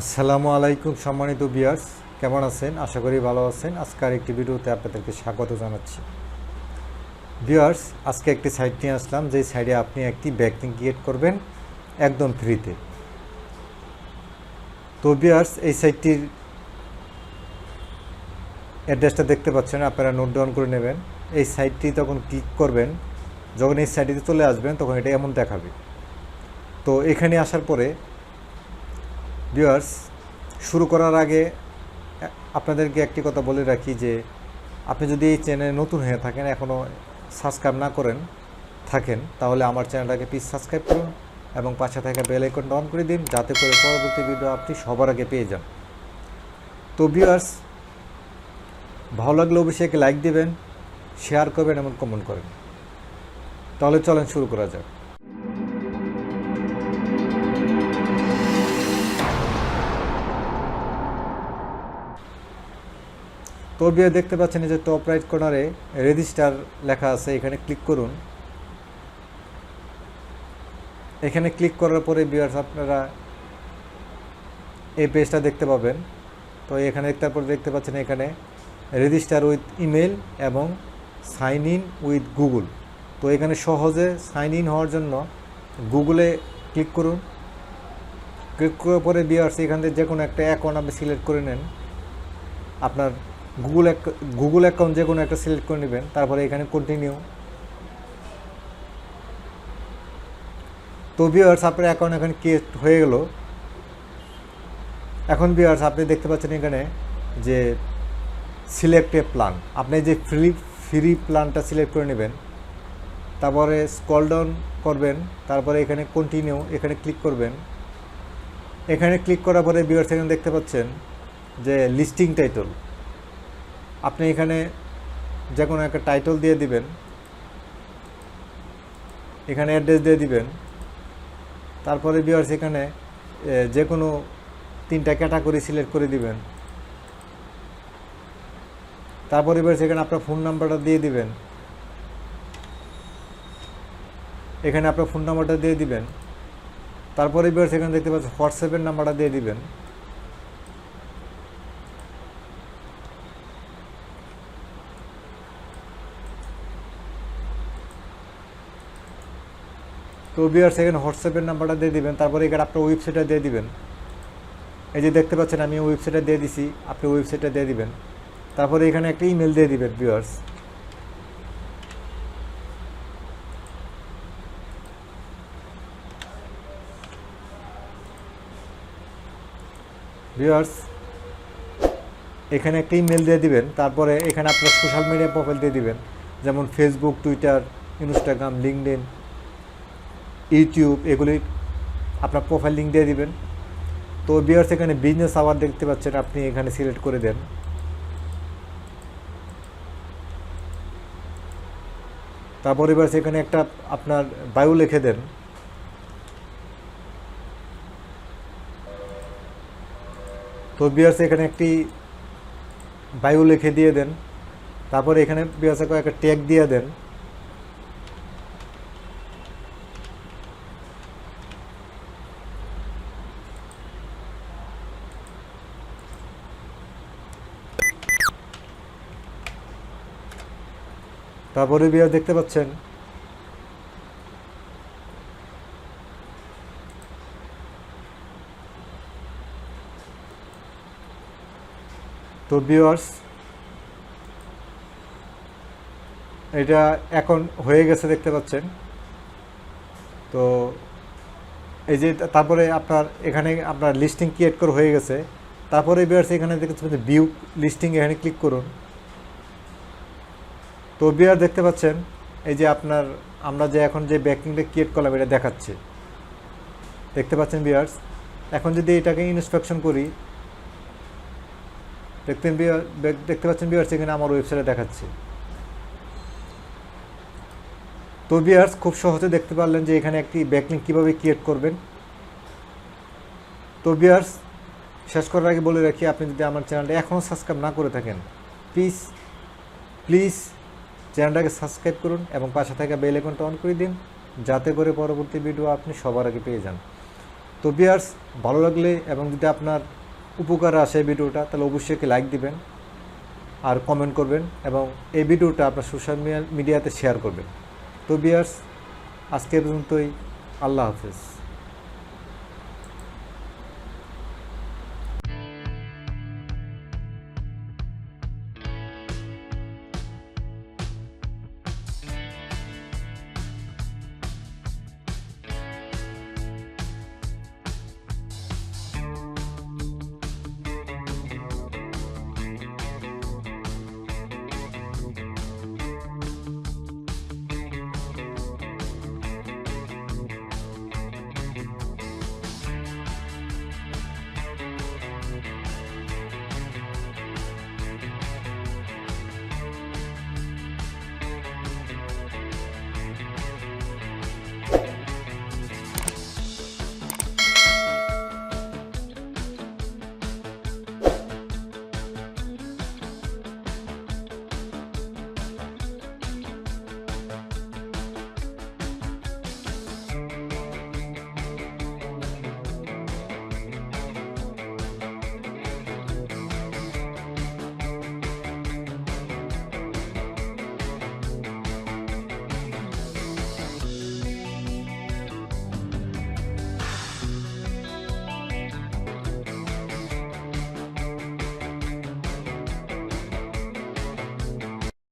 আসসালামু আলাইকুম, সম্মানিত বিয়ার্স কেমন আছেন? আশা করি ভালো আছেন। আজকের একটি ভিডিওতে আপনাদেরকে স্বাগত জানাচ্ছি। বিয়ার্স আজকে একটি সাইট নিয়ে আসলাম। যেই সাইডে আপনি একটি ব্যাকিং ক্রিয়েট করবেন একদম ফ্রিতে। তো বিয়ার্স এই সাইটটির অ্যাড্রেসটা দেখতে পাচ্ছেন। আপনারা নোট ডাউন করে নেবেন। এই সাইটটি তখন ক্লিক করবেন। যখন এই সাইটটিতে চলে আসবেন, তখন এটা এমন দেখাবে। তো এখানে আসার পরে ভিউয়ার্স শুরু করার আগে, আপনাদেরকে একটি কথা বলে রাখি যে, আপনি যদি এই চ্যানেলে নতুন হয়ে থাকেন এখনও সাবস্ক্রাইব না করেন, থাকেন, তাহলে আমার চ্যানেলটাকে প্লিজ সাবস্ক্রাইব করুন এবং পাশে থাকা বেল আইকনটা অন করে দিন, যাতে করে পরবর্তী ভিডিও আপনি সবার আগে পেয়ে যান। তো ভিউয়ার্স ভালো লাগলে অবশ্যই লাইক দেবেন শেয়ার করবেন এবং কমেন্ট করেন তাহলে চলেন শুরু করা যাক। তো বিয়ে দেখতে পাচ্ছেন যে টপ রাইট কর্নারে রেজিস্টার লেখা আছে, এখানে ক্লিক করুন। এখানে ক্লিক করার পরে বিয়ার্স আপনারা এই পেজটা দেখতে পাবেন। তো এখানে তারপর দেখতে পাচ্ছেন এখানে রেজিস্টার উইথ ইমেল এবং সাইন ইন উইথ গুগল তো এখানে সহজে সাইন ইন হওয়ার জন্য গুগলে ক্লিক করুন। ক্লিক করার পরে বিয়ার্স এখান থেকে যে কোনো একটা অ্যাকাউন্ট আপনি সিলেক্ট করে নেন। আপনার গুগল গুগল অ্যাকাউন্ট যে কোনো একটা সিলেক্ট করে নেবেন, তারপরে এখানে কন্টিনিউ তো ভিউয়ার্স আপনার অ্যাকাউন্ট এখানে ক্রিয়েট হয়ে গেল। এখন ভিউয়ার্স আপনি দেখতে পাচ্ছেন এখানে যে সিলেক্ট এ প্ল্যান আপনি যে ফ্রি ফ্রি প্ল্যানটা সিলেক্ট করে নেবেন, তারপরে স্কল ডাউন করবেন, তারপরে এখানে কন্টিনিউ এখানে ক্লিক করবেন। এখানে ক্লিক করার পরে ভিউয়ার্স এখানে দেখতে পাচ্ছেন যে লিস্টিং টাইটল আপনি এখানে যে কোনো একটা টাইটল দিয়ে দিবেন। এখানে অ্যাড্রেস দিয়ে দিবেন। তারপরে বিয়ার্স এখানে যে কোনো তিনটা ক্যাটাগরি সিলেক্ট করে দিবেন। তারপরে বিয়ার্স এখানে আপনার ফোন নাম্বারটা দিয়ে দিবেন। এখানে আপনার ফোন নাম্বারটা দিয়ে দিবেন। তারপরে বিয়ার্স এখানে দেখতে পাচ্ছেন হোয়াটসঅ্যাপের নাম্বারটা দিয়ে দিবেন। তো বিয়ার সেকেন্ড হোয়াটসঅ্যাপের নাম্বারটা দিয়ে দিবেন, তারপরে এখানে আপনার ওয়েবসাইটটা দিয়ে দিবেন। এই যে দেখতে পাচ্ছেন, আমি ওয়েবসাইটটা দিয়ে দিছি, আপনি ওয়েবসাইটটা দিয়ে দিবেন। তারপরে এখানে একটা ইমেল দিয়ে দিবেন বিয়ার্স ভিউয়ার্স এখানে একটা ইমেল দিয়ে দিবেন, তারপরে এখানে আপনার সোশ্যাল মিডিয়া প্রোফাইল দিয়ে দিবেন। যেমন Facebook Twitter Instagram LinkedIn YouTube এগুলি আপনার প্রোফাইল লিঙ্ক দিয়ে দিবেন। তো বিয়ার্স এখানে বিজনেস আওয়ার দেখতে পাচ্ছেন, আপনি এখানে সিলেক্ট করে দেন। তারপর এবার সেখানে একটা আপনার বায়ু লিখে দেন। তো বিয়ার্স এখানে একটি বায়ু লিখে দিয়ে দেন। তারপরে এখানে বিয়ার্স একটা ট্যাগ দিয়ে দেন। তারপরে বিয়ার দেখতে পাচ্ছেন। তো ভিউয়ার্স এটা এখন হয়ে গেছে দেখতে পাচ্ছেন। তো এই যে তারপরে আপনার এখানে আপনার লিস্টিং ক্রিয়েট করে হয়ে গেছে। তারপরে ভিউয়ার্স এখানে দেখতে পাচ্ছেন ভিউ লিস্টিং এখানে ক্লিক করুন। তো বিয়ার দেখতে পাচ্ছেন, এই যে আপনার, আমরা যে এখন যে ব্যাকিংটা ক্রিয়েট করলাম, এটা দেখাচ্ছে। দেখতে পাচ্ছেন বিয়ার্স এখন যদি এটাকে ইনস্পেকশন করি, দেখতেন দেখতে পাচ্ছেন বিয়ার্স এখানে আমার ওয়েবসাইটে দেখাচ্ছে। তো বিয়ার্স খুব সহজে দেখতে পারলেন যে এখানে একটি ব্যাকলিং কীভাবে ক্রিয়েট করবেন। তো বিয়ার্স শেষ করার আগে বলে রাখি, আপনি যদি আমার চ্যানেলটা এখনও সাবস্ক্রাইব না করে থাকেন প্লিজ প্লিজ চ্যানেলটাকে সাবস্ক্রাইব করুন এবং পাশে থাকা বেল আইকনটা অন করে দিন, যাতে করে পরবর্তী ভিডিও আপনি সবার আগে পেয়ে যান। তো বিয়ার্স ভালো লাগলে এবং যদি আপনার উপকার আসে ভিডিওটা, তাহলে অবশ্যই একটি লাইক দিবেন আর কমেন্ট করবেন এবং এই ভিডিওটা আপনার সোশ্যাল মিডিয়াতে শেয়ার করবেন। তো বিয়ার্স আজকে পর্যন্তই। আল্লাহ হাফেজ।